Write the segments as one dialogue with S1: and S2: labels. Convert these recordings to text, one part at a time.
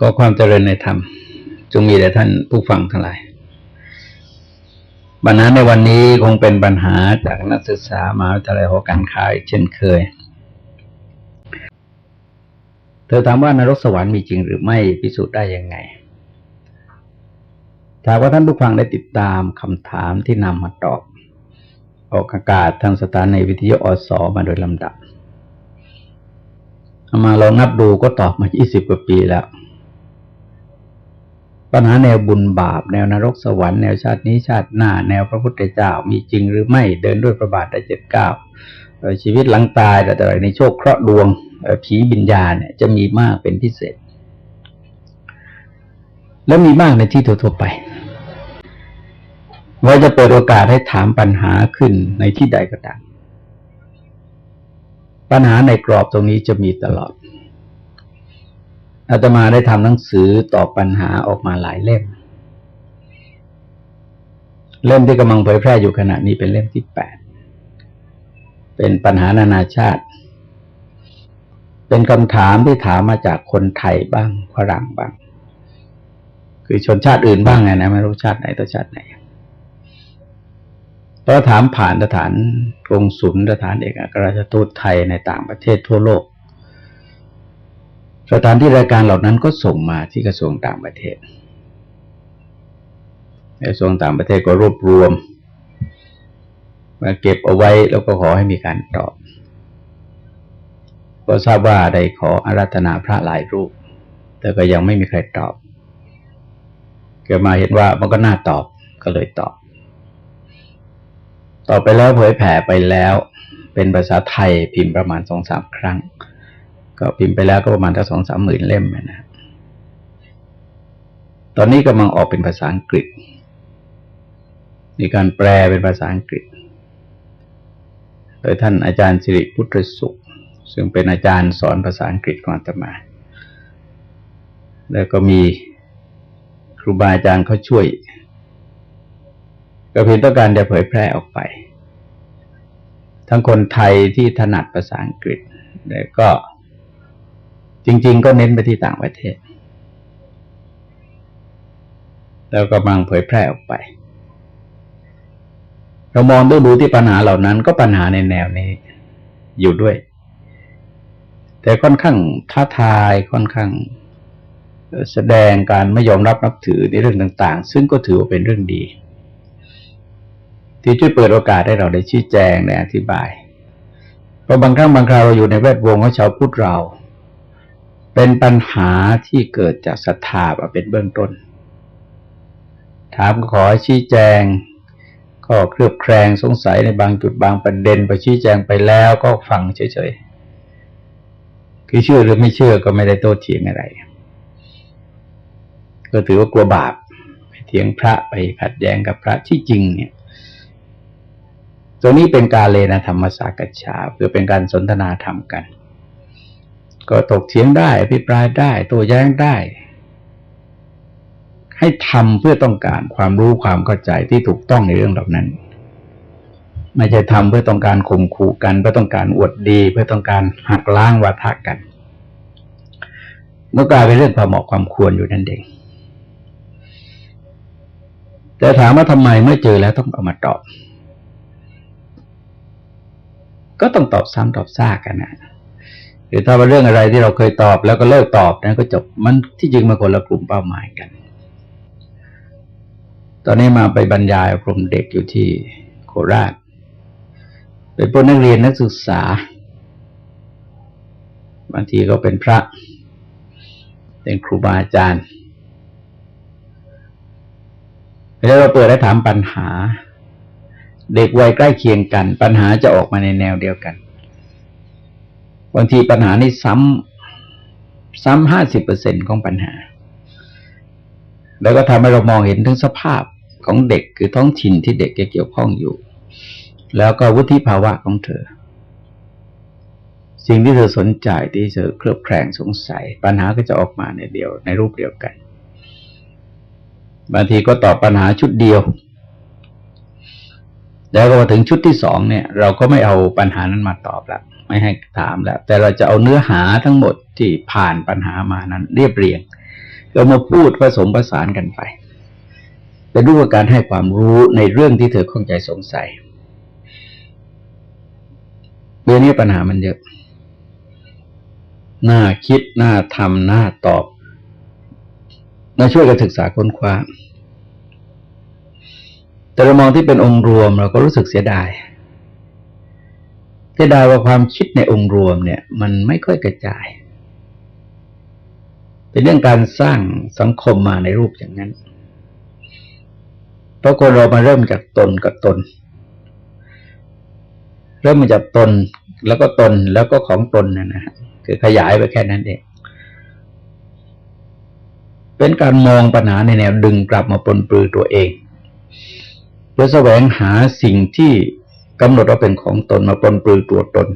S1: ก็ความเจริญในธรรม จงมีแด่ท่านผู้ฟังทั้งหลาย ปัญหาในวันนี้คงเป็นปัญหาจากนักศึกษามหาวิทยาลัยหอการค้าเช่นเคย เธอถามว่านรกสวรรค์มีจริงหรือไม่พิสูจน์ได้ยังไงถ้าว่าท่านผู้ฟังได้ติดตามคำถามที่นำมาตอบ ออกอากาศทางสถานีวิทยุอสอมาโดยลำดับเอามาลองนับดูก็ตอบมา 20 กว่าปีแล้ว ปัญหาแนวบุญบาป แนวนรกสวรรค์แนวชาตินี้ชาติหน้า แนวพระพุทธเจ้ามีจริงหรือไม่เดินด้วยประบาทได้เจ็ดเก้าชีวิตหลังตายแต่อะไรในโชคเคราะห์ดวงผีบิญญาเนี่ยจะมีมากเป็นพิเศษ และมีมากในที่ทั่วไปว่าจะเปิดโอกาสให้ถามปัญหาขึ้นในที่ใดก็ตามปัญหาในกรอบตรงนี้จะมีตลอด อาตมาได้ทำหนังสือตอบปัญหาออกมาหลายเล่ม เล่มที่กำลังเผยแพร่อยู่ขณะนี้เป็นเล่มที่แปด เป็นปัญหานานาชาติ เป็นคำถามที่ถามมาจากคนไทยบ้างฝรั่งบ้าง คือชนชาติอื่นบ้างไงนะไม่รู้ชาติไหนตัวชาติไหนเราถามผ่านสถานกงสุลสถานเอกอัครราชทูตไทยในต่างประเทศทั่วโลก สถานที่รายการเหล่านั้นก็ส่งมาที่กระทรวงต่างประเทศกระทรวงต่างประเทศก็รวบรวม มาเก็บเอาไว้แล้วก็ขอให้มีการตอบ ก็ทราบว่าได้ขออาราธนาพระหลายรูป แต่ก็ยังไม่มีใครตอบเกิดมาเห็นว่ามันก็น่าตอบก็เลยตอบ ต่อไปแล้วเผยแผ่ไปแล้ว เป็นภาษาไทยพิมพ์ประมาณสองสามครั้ง ก็พิมพ์ไปแล้วก็ประมาณทั้งสองสามหมื่นเล่มนะตอนนี้กำลังออกเป็นภาษาอังกฤษ มีการแปลเป็นภาษาอังกฤษ โดยท่านอาจารย์สิริพุทธสุข ซึ่งเป็นอาจารย์สอนภาษาอังกฤษของอาตมา แล้วก็มีครูบาอาจารย์เขาช่วย ก็เพียงต้องการจะเผยแพร่ออกไป ทั้งคนไทยที่ถนัดภาษาอังกฤษแต่ก็ จริง ๆ ก็เน้นไปที่ต่างประเทศ แล้วก็มังเผยแพร่ออกไป เรามองดูดูที่ปัญหาเหล่านั้น ก็ปัญหาในแนวนี้อยู่ด้วย แต่ค่อนข้างท้าทายค่อนข้างแสดงการไม่ยอมรับนับถือในเรื่องต่าง ๆ ซึ่งก็ถือว่าเป็นเรื่องดี ที่ช่วยเปิดโอกาสให้เราได้ชี้แจงได้อธิบาย เพราะบางครั้งบางคราวเราอยู่ในแวดวงของชาวพุทธเรา เป็นปัญหาที่เกิดจากศรัทธาเป็นเบื้องต้น ถามขอชี้แจง ก็เครือบแคลงสงสัยในบางจุดบางประเด็นไปชี้แจงไปแล้วก็ฟังเฉยๆคือเชื่อหรือไม่เชื่อก็ไม่ได้โต้เถียงอะไร ก็ถือว่ากลัวบาปไปเถียงพระไปขัดแย้งกับพระที่จริงเนี่ยตัวนี้เป็นการเลนะธรรมสากัจฉาเพื่อเป็นการสนทนาธรรมกัน ก็ตกเถียงได้อภิปรายได้โตัวแย้งได้ ให้ทำเพื่อต้องการความรู้ความเข้าใจที่ถูกต้องในเรื่องเหล่านั้น ไม่ใช่ทำเพื่อต้องการข่มขู่กันเพื่อต้องการอวดดี เพื่อต้องการหักล้างวาทะกันเมื่อกลายเป็นเรื่องความเหมาะความควรอยู่นั่นเองแต่ถามว่าทำไมเมื่อเจอแล้วต้องเอามาตอบ ก็ต้องตอบซ้ำตอบซากกันนะ รือถ้าเป็นเรื่องอะไรที่เราเคยตอบแล้วก็เลิกตอบนะก็จบมันที่จริงมันคนละกลุ่มเป้าหมายกัน ตอนนี้มาไปบรรยายอบรมเด็กอยู่ที่โคราชเป็นพวกนักเรียนนักศึกษา บางทีก็เป็นพระ เป็นครูบาอาจารย์ แล้วเราเปิดให้ถามปัญหา เด็กวัยใกล้เคียงกัน ปัญหาจะออกมาในแนวเดียวกัน บางทีปัญหานี้ซ้ำซ้ำห้าสิบเปอร์เซ็นของปัญหา แล้วก็ทำให้เรามองเห็นถึงสภาพของเด็กคือท้องถิ่นที่เด็กเกี่ยวข้องอยู่ แล้วก็วุฒิภาวะของเธอ สิ่งที่เธอสนใจที่เธอเครือบแคลงสงสัย ปัญหาก็จะออกมาในเดียวในรูปเดียวกัน บางทีก็ตอบปัญหาชุดเดียว แล้วก็มาถึงชุดที่สองเนี่ย เราก็ไม่เอาปัญหานั้นมาตอบแล้ว ไม่ให้ถามแล้ว แต่เราจะเอาเนื้อหาทั้งหมดที่ผ่านปัญหามานั้น เรียบเรียงก็มาพูดผสมผสานกันไปเป็นรูปการให้ความรู้ในเรื่องที่เธอข้องใจสงสัยเรื่องนี้ปัญหามันเยอะ น่าคิด น่าทำน่าตอบ น่าช่วยกันศึกษาค้นคว้า แต่เรามองที่เป็นองค์รวมเราก็รู้สึกเสียดาย เสียดายว่าความคิดในองค์รวมเนี่ย มันไม่ค่อยกระจาย เป็นเรื่องการสร้างสังคมมาในรูปอย่างนั้น เพราะคนเรามาเริ่มจากตนกับตน เริ่มมาจากตนแล้วก็ตนแล้วก็ของตนนะนะคือขยายไปแค่นั้นเองเป็นการมองปัญหาในแนวดึงกลับมาปนปลือตัวเองเพื่อแสวงหาสิ่งที่ กำหนดว่าเป็นของตนมาปนปลือตัวตน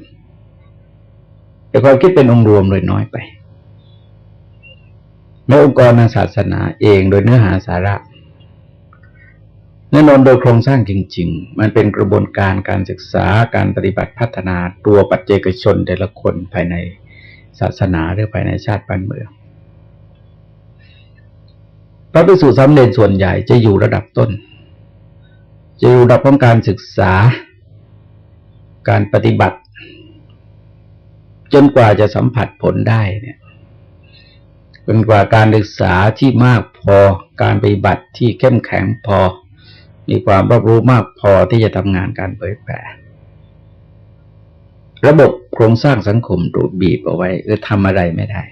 S1: แต่ความคิดเป็นองค์รวมเลยน้อยไปแม้องค์กรทางศาสนาเองโดยเนื้อหาสาระแน่นอนโดยโครงสร้างจริง ๆ มันเป็นกระบวนการการศึกษาการปฏิบัติพัฒนาตัวปัจเจกชนแต่ละคนภายในศาสนาหรือภายในชาติบ้านเมืองพระภิกษุสำเร็จส่วนใหญ่จะอยู่ระดับต้น จะอยู่ระดับของการศึกษา การปฏิบัติ จนกว่าจะสัมผัสผลได้เนี่ยจนกว่าการศึกษาที่มากพอการปฏิบัติที่เข้มแข็งพอ มีความรอบรู้มากพอที่จะทำงานการเผยแผ่ระบบโครงสร้างสังคมถูกบีบเอาไว้คือทำอะไรไม่ได้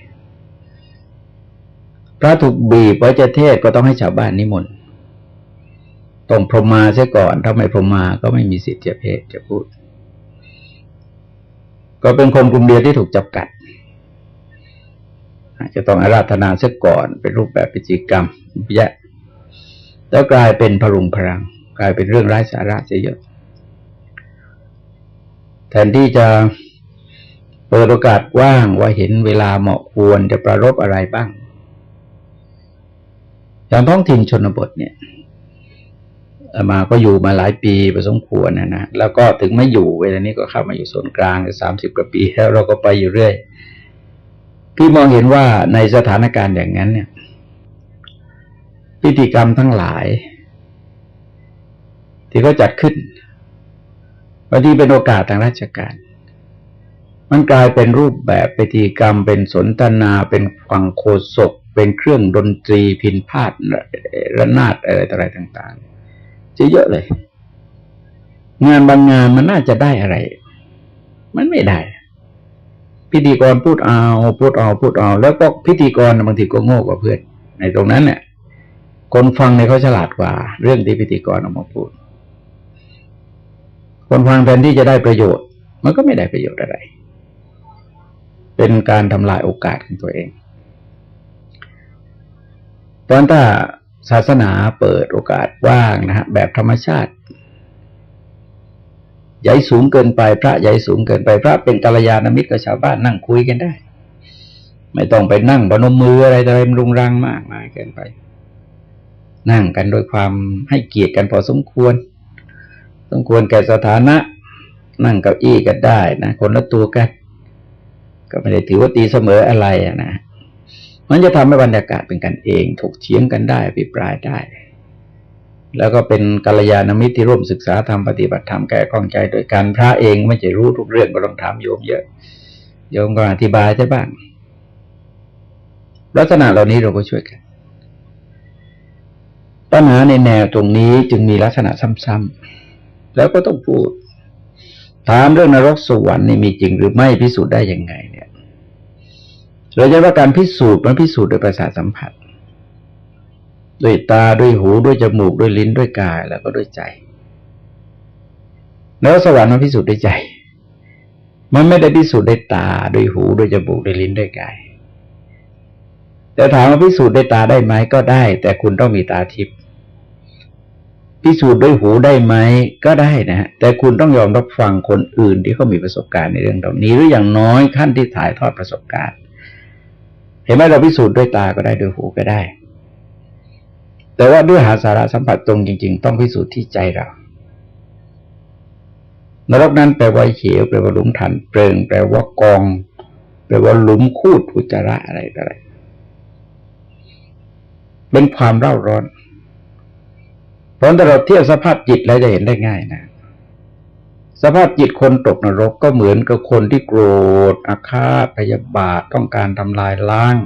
S1: พระถูกบีบไว้จะเทศก็ต้องให้ชาวบ้านนิมนต์ต้องพรหมาเสียก่อนถ้าไม่พรหมาก็ไม่มีสิทธิ์จะเพศจะพูด ก็เป็นคนกลุ่มเดียวที่ถูกจับกัด จะต้องอาราธนาเสียก่อนเป็นรูปแบบพิจิกรรมแยะแล้วกลายเป็นพรุงพรัง กลายเป็นเรื่องไร้สาระเสียเยอะ แทนที่จะเปิดโอกาสว้างว่าเห็นเวลาเหมาะควรจะประรบอะไรบ้างอย่างท้องถิ่นชนบทเนี่ย มาก็อยู่มาหลายปีประสมควรนะนะแล้วก็ถึงไม่อยู่เวลานี้ก็เข้ามาอยู่ส่วนกลางสามสิบกว่าปีแล้วเราก็ไปอยู่เรื่อยพี่มองเห็นว่าในสถานการณ์อย่างนั้น เนี่ย พิธีกรรมทั้งหลาย ที่เขาจัดขึ้นบางทีเป็นโอกาสทางราชการ มันกลายเป็นรูปแบบพิธีกรรม เป็นสนทนา เป็นฟังโคศก เป็นเครื่องดนตรีพินพาดระนาดอะไรต่ออะไรต่าง ๆ จะเยอะเลย งานบางงานมันน่าจะได้อะไร มันไม่ได้ พิธีกรพูดเอา พูดเอาพูดเอา แล้วก็พิธีกรบางทีก็โง่กว่าเพื่อน ในตรงนั้นเนี่ยคนฟังเนี่ยเขาฉลาดกว่า เรื่องที่พิธีกรออกมาพูด คนฟังแทนที่จะได้ประโยชน์ มันก็ไม่ได้ประโยชน์อะไร เป็นการทำลายโอกาสของตัวเองตอนถ้า ศาสนาเปิดโอกาสว่างนะฮะแบบธรรมชาติใหญ่สูงเกินไป พระใหญ่สูงเกินไป พระเป็นกัลยาณมิตรกับชาวบ้านนั่งคุยกันได้ ไม่ต้องไปนั่งบนมมืออะไรอะไรมรุงรังมากมายเกินไป นั่งกันโดยความให้เกียรติกันพอสมควร สมควรแก่สถานะ นั่งเก้าอี้กันได้นะคนละตัวกัน ก็ไม่ได้ถือว่าตีเสมออะไรนะ มันจะทำให้บรรยากาศเป็นกันเอง ถกเถียงกันได้ปิปรายได้ แล้วก็เป็นกัลยาณมิตรที่ร่วมศึกษาธรรมปฏิบัติธรรมแก้ข้องใจโดยการพระเองไม่จะรู้ทุกเรื่องก็ต้องถามโยมเยอะ โยมก็อธิบายใช่บ้าง ลักษณะเหล่านี้เราก็ช่วยกันปัญหาในแนวตรงนี้จึงมีลักษณะซ้ำๆแล้วก็ต้องพูดถามเรื่องนรกสวรรค์นี่มีจริงหรือไม่พิสูจน์ได้ยังไง เนี่ยเราจะว่าการพิสูจน์มันพิสูจน์โดยประสาทสัมผัส ด้วยตาด้วยหูด้วยจมูกด้วยลิ้นด้วยกายแล้วก็ด้วยใจ แล้วสวรรค์มันพิสูจน์ด้วยใจ มันไม่ได้พิสูจน์ด้วยตาด้วยหูด้วยจมูกด้วยลิ้นด้วยกาย แต่ถามว่าพิสูจน์ด้วยตาได้ไหมก็ได้ แต่คุณต้องมีตาทิพย์พิสูจน์ด้วยหูได้ไหมก็ได้นะแต่คุณต้องยอมรับฟังคนอื่นที่เขามีประสบการณ์ในเรื่องเหล่านี้หรืออย่างน้อยขั้นที่ถ่ายทอดประสบการณ์ เห็นไหมเราพิสูจน์ด้วยตาก็ได้ด้วยหูก็ได้ แต่ว่าด้วยหาสาระสัมผัสตรงจริง ๆ ต้องพิสูจน์ที่ใจเรานรกนั้นแปลว่าเขียวแปลว่าหลุมถันเปลิงแปลว่ากอง แปลว่าหลุมคูดอุจจาระอะไรออะไรเป็นความเร่าร้อนเพราะถ้าเราเทียบสภาพจิตแล้วจะเห็นได้ง่ายนะ สภาพจิตคนตกนรกก็เหมือนกับคนที่โกรธอาฆาตพยาบาทต้องการทำลายล้าง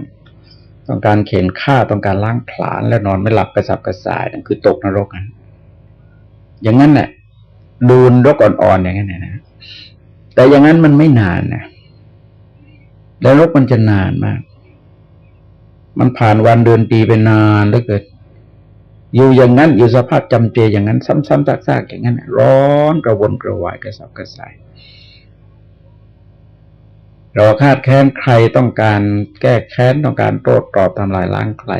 S1: ต้องการเข็นฆ่าต้องการล้างผลาญและนอนไม่หลับกระสับกระส่ายนั่นคือตกนรกนั้นอย่างนั้นแหละดูนรกอ่อนๆอย่างนั้นนะแต่อย่างนั้นมันไม่นานนะแล้วรกมันจะนานมาก มันผ่านวันเดือนปีไปนานเหลือเกิน อยู่อย่างนั้นอยู่สภาพจำเจอย่างนั้น ซ้ำๆซากๆอย่างนั้น ร้อนกระวนกระวายกระสับกระส่ายเราคาดแค้นใครต้องการแก้แค้นต้องการโต้ตอบทำลายล้างใคร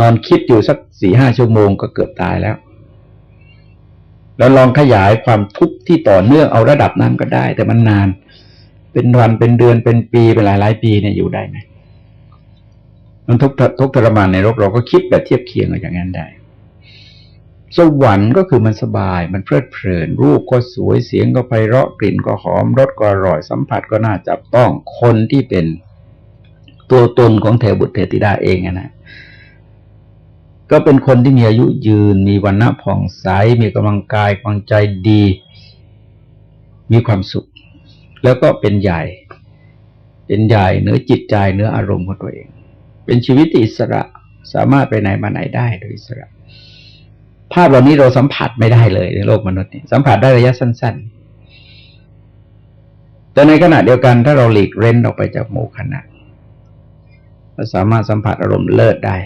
S1: นอนคิดอยู่สักสี่ห้าชั่วโมงก็เกือบตายแล้ว แล้วลองขยายความทุกข์ที่ต่อเนื่องเอาระดับนั้นก็ได้ แต่มันนาน เป็นวันเป็นเดือนเป็นปีเป็นหลายหลายปีเนี่ยอยู่ได้ไหม มันทุกทุกทรมานในโลกเราก็คิดแบบเทียบเคียงกันอย่างนั้นได้ สวรรค์ก็คือมันสบาย มันเพลิดเพลิน รูปก็สวยเสียงก็ไพเราะกลิ่นก็หอมรสก็อร่อยสัมผัสก็น่าจับต้องคนที่เป็นตัวตนของเทวบุตรเทติดาเองนะก็เป็นคนที่มีอายุยืน มีวันณะผ่องใส มีกำลังกายกำลังใจดี มีความสุข แล้วก็เป็นใหญ่ เป็นใหญ่เนื้อจิตใจเนื้ออารมณ์ของตัวเอง เป็นชีวิตอิสระสามารถไปไหนมาไหนได้โดยอิสระ ภาพเหล่านี้เราสัมผัสไม่ได้เลยในโลกมนุษย์นี่สัมผัสได้ระยะสั้น ๆ แต่ในขณะเดียวกันถ้าเราหลีกเร้นออกไปจากหมู่คณะเราสามารถสัมผัสอารมณ์เลิศได้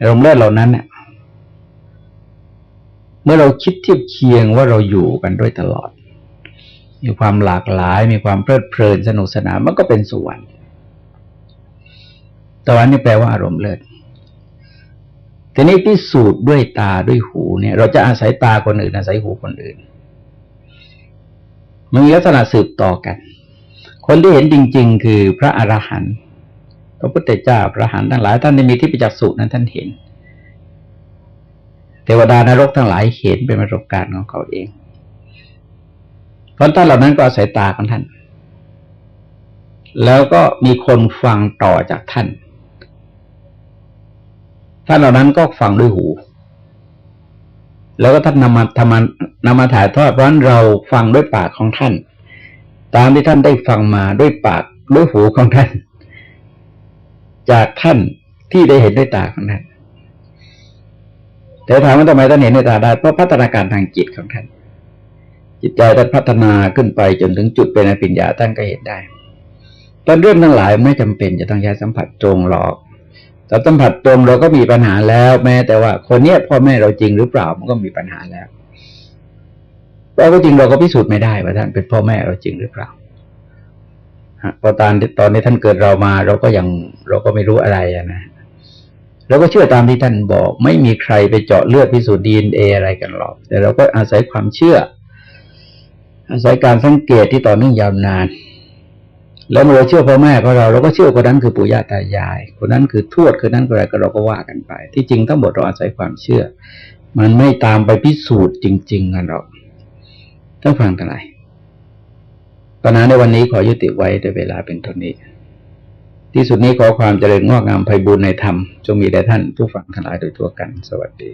S1: อารมณ์เลิศเหล่านั้นเนี่ยเมื่อเราคิดเทียบเคียงว่าเราอยู่กันด้วยตลอด มีความหลากหลาย มีความเพลิดเพลินสนุกสนานมันก็เป็นสวรรค์ ตะวันนี่แปลว่าอารมณ์เลิศทีนี้พิสูจน์ด้วยตาด้วยหูเนี่ย เราจะอาศัยตาคนอื่น อาศัยหูคนอื่น มันมีลักษณะสืบต่อกัน คนที่เห็นจริง ๆ คือพระอรหันต์พระพุทธเจ้าพระอรหันต์ทั้งหลาย ท่านได้มีที่ประจักษ์สุนั้นท่านเห็น เทวดานรกทั้งหลายเห็นเป็นประสบการณ์ของเขาเองเพราะท่านเหล่านั้นก็อาศัยตาของท่าน แล้วก็มีคนฟังต่อจากท่าน ท่านเหล่านั้นก็ฟังด้วยหู แล้วก็ท่านนำมาทำมานำมาถ่ายทอดเพราะนั้นเราฟังด้วยปากของท่าน ตามที่ท่านได้ฟังมาด้วยปากด้วยหูของท่าน จากท่านที่ได้เห็นด้วยตาของท่านแต่ถามว่าทำไมท่านเห็นด้วยตาได้เพราะพัฒนาการทางจิตของท่านจิตใจท่านพัฒนาขึ้นไปจนถึงจุดเป็นอภิญญาท่านก็เห็นได้ตอนเรื่องทั้งหลายไม่จำเป็นจะต้องใช้สัมผัสตรงหรอก แต่สัมผัสตรงเราก็มีปัญหาแล้วแม้แต่ว่าคนเนี้ยพ่อแม่เราจริงหรือเปล่ามันก็มีปัญหาแล้วเพราะก็จริงเราก็พิสูจน์ไม่ได้ว่าท่านเป็นพ่อแม่เราจริงหรือเปล่าพอตอนตอนนี้ท่านเกิดเรามา เราก็ยังเราก็ไม่รู้อะไรนะเราก็เชื่อตามที่ท่านบอก ไม่มีใครไปเจาะเลือดพิสูจน์ดีเอ็นเออะไรกันหรอก แต่เราก็อาศัยความเชื่อ อาศัยการสังเกตที่ต่อเนื่องยาวนาน แล้วเราเชื่อพ่อแม่ของเราเราก็เชื่อคนนั้นคือปู่ย่าตายาย คนนั้นคือทวดคนนั้นอะไรก็เราก็ว่ากันไป ที่จริงทั้งหมดเราอาศัยความเชื่อ มันไม่ตามไปพิสูจน์จริง ๆ กันหรอกต้องฟังกันไรปัญหาในวันนี้ขอยุติไว้ในเวลาเป็นเท่านี้ ที่สุดนี้ขอความเจริญงอกงามไพบูรณ์ในธรรมจงมีแด่ท่านผู้ฟังทั้งหลายโดยทั่วกัน สวัสดี